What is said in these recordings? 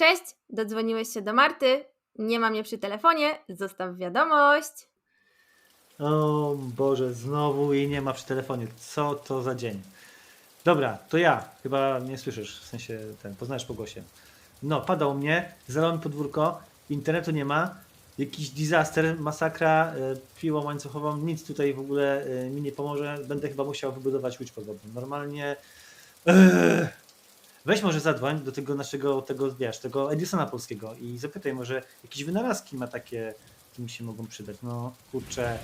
Cześć, dodzwoniłeś się do Marty. Nie ma mnie przy telefonie. Zostaw wiadomość. O Boże, znowu jej nie ma przy telefonie. Co to za dzień? Dobra, to ja. Chyba nie słyszysz, w sensie ten, poznajesz po głosie. No, pada u mnie, zalałem podwórko, internetu nie ma, jakiś disaster, masakra, y, piłą łańcuchową, nic tutaj w ogóle y, mi nie pomoże. Będę chyba musiał wybudować łódź podwodną. Normalnie... Ech. Weź może zadzwoń do tego naszego, tego, wiesz, tego Edisona polskiego i zapytaj może jakieś wynalazki ma takie, mi się mogą przydać. No, kurczę.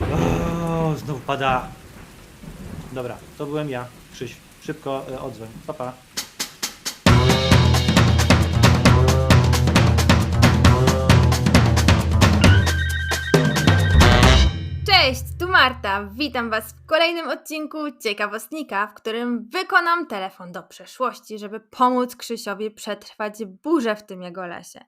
O, znowu pada. Dobra, to byłem ja. Krzyś, szybko e, odzwoń. Pa, pa. Marta. Witam Was w kolejnym odcinku Ciekawostnika, w którym wykonam telefon do przeszłości, żeby pomóc Krzysiowi przetrwać burzę w tym jego lesie.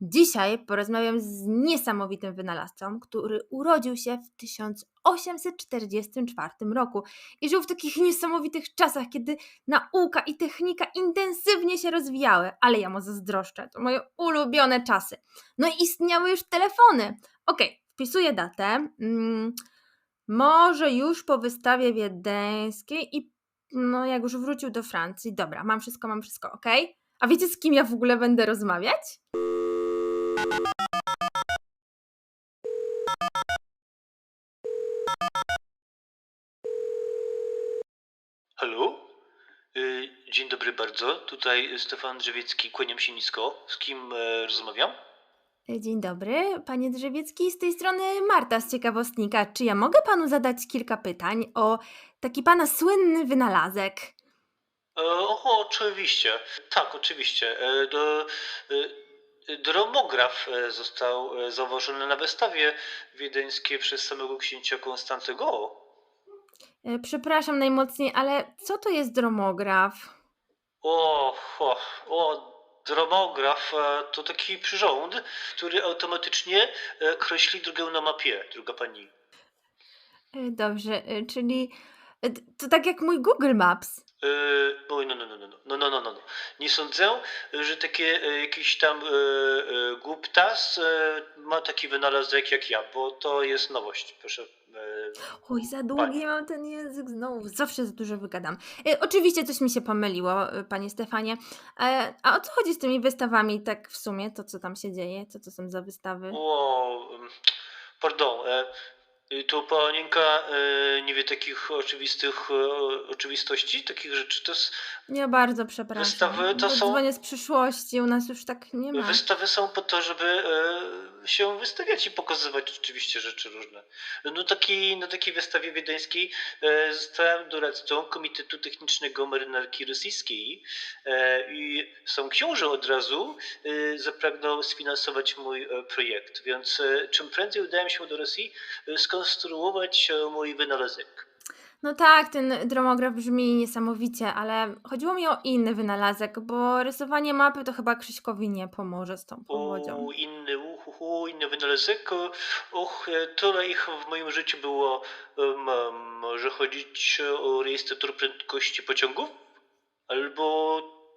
Dzisiaj porozmawiam z niesamowitym wynalazcą, który urodził się w 1844 roku i żył w takich niesamowitych czasach, kiedy nauka i technika intensywnie się rozwijały, ale ja mu zazdroszczę, to moje ulubione czasy. No i istniały już telefony. Okej, wpisuję datę. Mm, może już po wystawie wiedeńskiej i no jak już wrócił do Francji. Dobra, mam wszystko, mam wszystko, ok? A wiecie z kim ja w ogóle będę rozmawiać? Halo? Y, Dzień dobry bardzo. Tutaj Stefan Drzewiecki, kłaniam się nisko. Z kim e, rozmawiam? Dzień dobry, panie Drzewiecki, z tej strony Marta z Ciekawostnika. Czy ja mogę panu zadać kilka pytań o taki pana słynny wynalazek? E, O, oczywiście. Tak, oczywiście. E, Do, e, dromograf e, został e, zauważony na wystawie wiedeńskiej przez samego księcia Konstantego. E, Przepraszam najmocniej, ale co to jest dromograf? O, o, o, dromograf e, to taki przyrząd, który automatycznie e, kreśli drogę na mapie, droga pani. E, Dobrze, czyli to tak jak mój Google Maps. Yy, oj, no, no, no, no, no, no, no, no, no. Nie sądzę, że takie e, jakiś tam e, e, głuptas e, ma taki wynalazek jak ja, bo to jest nowość, proszę. E, Oj, za długi mam ten język znowu. Zawsze za dużo wygadam. E, oczywiście coś mi się pomyliło, e, panie Stefanie. E, a o co chodzi z tymi wystawami tak w sumie? To co tam się dzieje? Co to są za wystawy? o, pardon, e, to panienka e, nie wie takich oczywistych e, oczywistości, takich rzeczy. To jest, Ja bardzo przepraszam. Wystawy to są- Dzwonię z przyszłości, u nas już tak nie ma. Wystawy są po to, żeby się wystawiać i pokazywać oczywiście rzeczy różne. No taki, na takiej wystawie wiedeńskiej zostałem doradcą Komitetu Technicznego Marynarki Rosyjskiej i sam książę od razu zapragnął sfinansować mój e, projekt, więc e, czym prędzej udałem się do Rosji e, skonstruować mój wynalazek. No tak, ten dromograf brzmi niesamowicie, ale chodziło mi o inny wynalazek, bo rysowanie mapy to chyba Krzyśkowi nie pomoże z tą powodzią. O, inny, uhuhu, inny wynalazek. Och, tyle ich w moim życiu było. Em, Może chodzić o rejestrator prędkości pociągów? Albo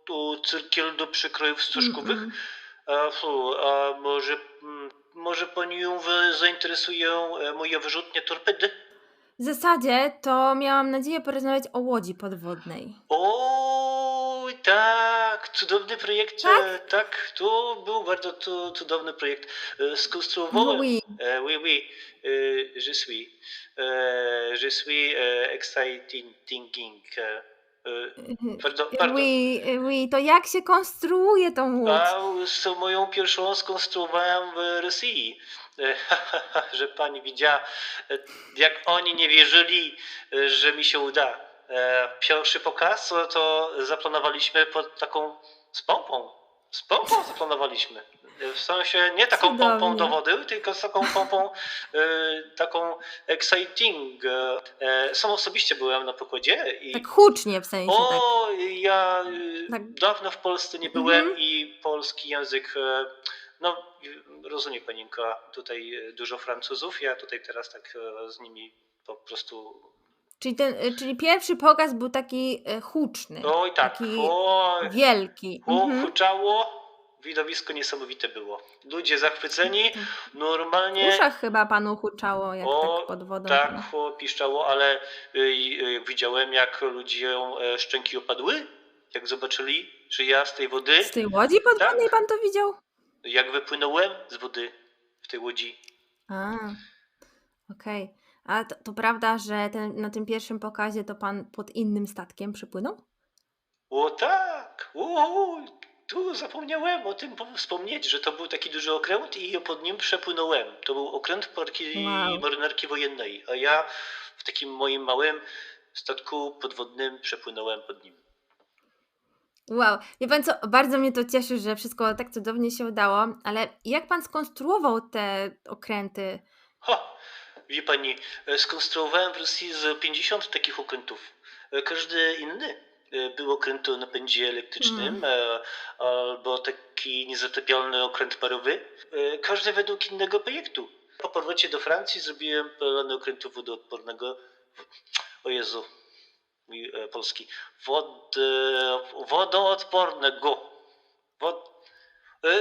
o cyrkiel do przekrojów stożkowych? Mm-mm. A, a może, mm, może panią zainteresują e, moje wyrzutnie torpedy? W zasadzie to miałam nadzieję porozmawiać o łodzi podwodnej. O, tak, cudowny projekt. Tak? e, Tak, to był bardzo tu, cudowny projekt. E, Skonstruowałem. Oui. Euh, oui, oui, euh, je suis. Je suis exciting thinking. Pardon, pardon. Oui, oui, to jak się konstruuje tą łódź? A moją pierwszą skonstruowałem w Rosji. Że pani widziała, jak oni nie wierzyli, że mi się uda. E, Pierwszy pokaz to- to zaplanowaliśmy pod taką z pompą. Z pompą zaplanowaliśmy. W sensie nie taką pompą Cudownie. do wody, tylko z taką pompą e, taką exciting. E, e, Sam osobiście byłem na pokładzie i Tak hucznie w sensie, tak. o, ja y, Tak. dawno w Polsce nie byłem Mhm. i polski język, no y, rozumie panienka, tutaj dużo Francuzów, ja tutaj teraz tak z nimi po prostu, Czyli, ten, y, czyli pierwszy pokaz był taki y, huczny, oj tak, taki oj, wielki. hu- Mhm. huczało, widowisko niesamowite było. Ludzie zachwyceni, W normalnie uszach chyba panu huczało, jak O, tak pod wodą. tak pan- o, piszczało, ale y, y, widziałem jak ludziom e, szczęki opadły, jak zobaczyli, że ja z tej wody, Z tej łodzi podwodnej Tak. pan to widział? jak wypłynąłem z wody w tej łodzi. A, okej. A to, to prawda, że ten, na tym pierwszym pokazie to pan pod innym statkiem przypłynął? O tak, o, tu zapomniałem o tym po- wspomnieć, że to był taki duży okręt i pod nim przepłynąłem. To był okręt parki Wow. marynarki wojennej, a ja w takim moim małym statku podwodnym przepłynąłem pod nim. Wow, wie pan co, bardzo mnie to cieszy, że wszystko tak cudownie się udało, ale jak pan skonstruował te okręty? Ha! Wie pani, e, skonstruowałem w Rosji z 50 takich okrętów. E, Każdy inny był okręt o napędzie elektrycznym e, albo taki niezatopialny okręt parowy. E, Każdy według innego projektu. Po powrocie do Francji zrobiłem pełny okrętu wodoodpornego. O Jezu, mój e, polski. Wod, wodoodpornego. Wod,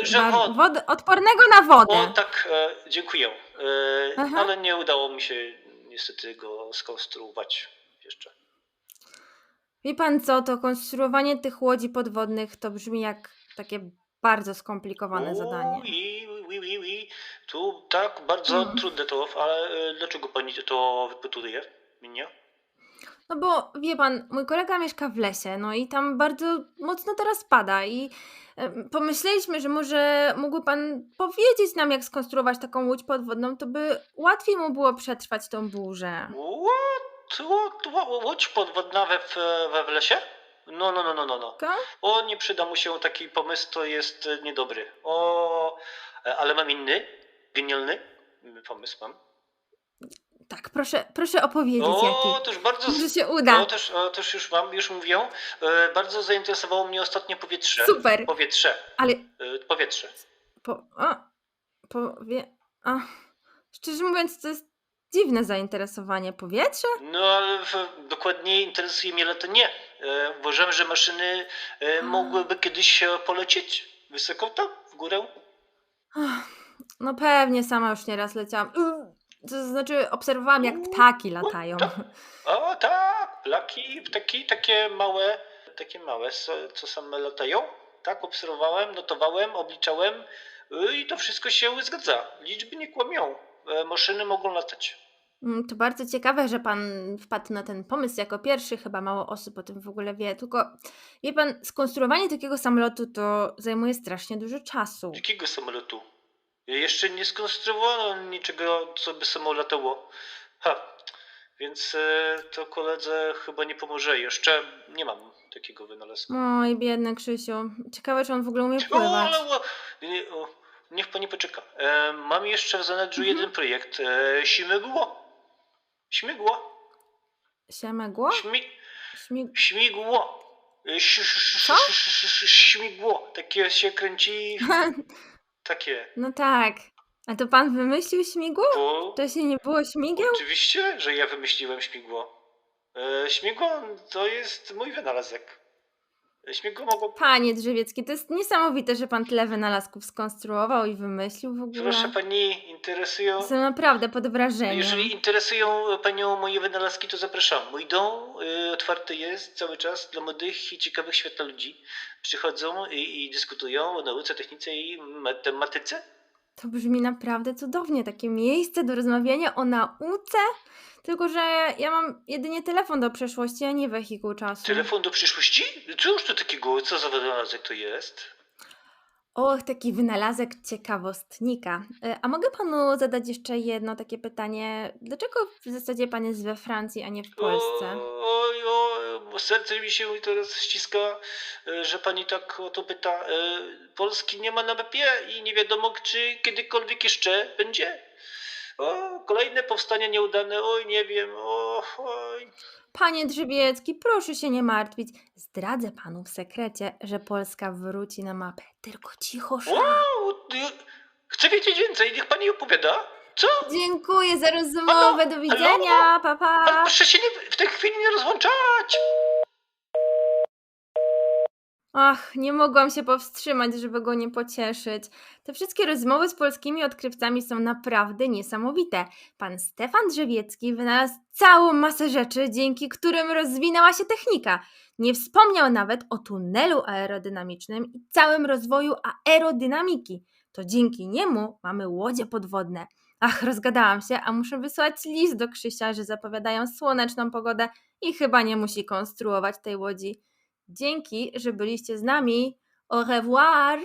że wod, wod- odpornego na wodę. o tak, dziękuję. Aha. ale nie udało mi się niestety go skonstruować jeszcze. Wie pan co, to konstruowanie tych łodzi podwodnych to brzmi jak takie bardzo skomplikowane zadanie. I, wi, wi, wi. Tu tak, bardzo Mm. trudne to, ale e, dlaczego pani to wypytuje mnie? No bo wie pan, mój kolega mieszka w lesie, no i tam bardzo mocno teraz pada i em, pomyśleliśmy, że może mógłby pan powiedzieć nam, jak skonstruować taką łódź podwodną, to by łatwiej mu było przetrwać tą burzę. What? Łódź podwodna we, we w lesie? No, no, no, no, no, no. Ka? O, nie przyda mu się taki pomysł, to jest e, niedobry. O, e, ale mam inny, genialny pomysł mam. Tak, proszę, proszę opowiedzieć O, jaki. to już bardzo... Może się O, uda. też, o, też już mam, już mówię. E, bardzo zainteresowało mnie ostatnio powietrze. Super, Powietrze. ale E, powietrze. po, o, powie, a, szczerze mówiąc, to jest dziwne zainteresowanie. Powietrze? No ale dokładniej interesuje mnie latanie. E, uważam, że maszyny e, A. mogłyby kiedyś e, polecieć wysoko tam, w górę. No pewnie, sama już nieraz leciałam. Y, To znaczy, obserwowałam, jak ptaki latają. tak. O tak, plaki, ptaki takie małe, takie małe, co, same latają. Tak, obserwowałem, notowałem, obliczałem e, i to wszystko się zgadza. Liczby nie kłamią. E, maszyny mogą latać. Mm, To bardzo ciekawe, że pan wpadł na ten pomysł jako pierwszy. Chyba mało osób o tym w ogóle wie. Tylko wie pan, skonstruowanie takiego samolotu to zajmuje strasznie dużo czasu. Jakiego samolotu? Jeszcze nie skonstruowano niczego, co by samo latało. Ha, więc e, to koledze chyba nie pomoże. Jeszcze nie mam takiego wynalazku. Oj, biedny Krzysiu. Ciekawe, czy on w ogóle umie O, pływać. ale o, nie, o, niech pani poczeka. E, mam jeszcze w zanadrzu Mhm. jeden projekt. E, śmigło. Śmigło. Siemegło? Śmi, Śmig... śmigło. Co? Śmigło. Takie się kręci. Takie. No tak. A to pan wymyślił śmigło? O, Wcześniej nie było śmigieł? Oczywiście, że ja wymyśliłem śmigło. E, śmigło to jest mój wynalazek. Śmigło mogło... Panie Drzewiecki, to jest niesamowite, że pan tyle wynalazków skonstruował i wymyślił w ogóle. Proszę pani, interesują... Jestem naprawdę pod wrażeniem. Jeżeli interesują panią moje wynalazki, to zapraszam. Mój dom y, otwarty jest cały czas dla młodych i ciekawych świata ludzi. Przychodzą i, i dyskutują o nauce, technice i matematyce. To brzmi naprawdę cudownie. Takie miejsce do rozmawiania o nauce. Tylko, że ja mam jedynie telefon do przeszłości, a nie wehikuł czasu. Telefon do przyszłości? Cóż to takiego? Co za wynalazek to jest? Och, taki wynalazek ciekawostnika. E, A mogę panu zadać jeszcze jedno takie pytanie? Dlaczego w zasadzie pan jest we Francji, a nie w Polsce? Oj, oj, serce mi się teraz ściska, e, że pani tak o to pyta. E, Polski nie ma na mapie i nie wiadomo, czy kiedykolwiek jeszcze będzie. O, kolejne powstanie nieudane, oj, nie wiem, o, oj. Panie Drzewiecki, proszę się nie martwić. Zdradzę panu w sekrecie, że Polska wróci na mapę. Tylko cicho, szan. Wow, chcę wiedzieć więcej, niech pani opowiada. Co? Dziękuję za rozmowę. Do widzenia. Pa, Ale pa. proszę się nie, w tej chwili nie rozłączać. Ach, nie mogłam się powstrzymać, żeby go nie pocieszyć. Te wszystkie rozmowy z polskimi odkrywcami są naprawdę niesamowite. Pan Stefan Drzewiecki wynalazł całą masę rzeczy, dzięki którym rozwinęła się technika. Nie wspomniał nawet o tunelu aerodynamicznym i całym rozwoju aerodynamiki. To dzięki niemu mamy łodzie podwodne. Ach, rozgadałam się, a muszę wysłać list do Krzysia, że zapowiadają słoneczną pogodę i chyba nie musi konstruować tej łodzi. Dzięki, że byliście z nami. Au revoir!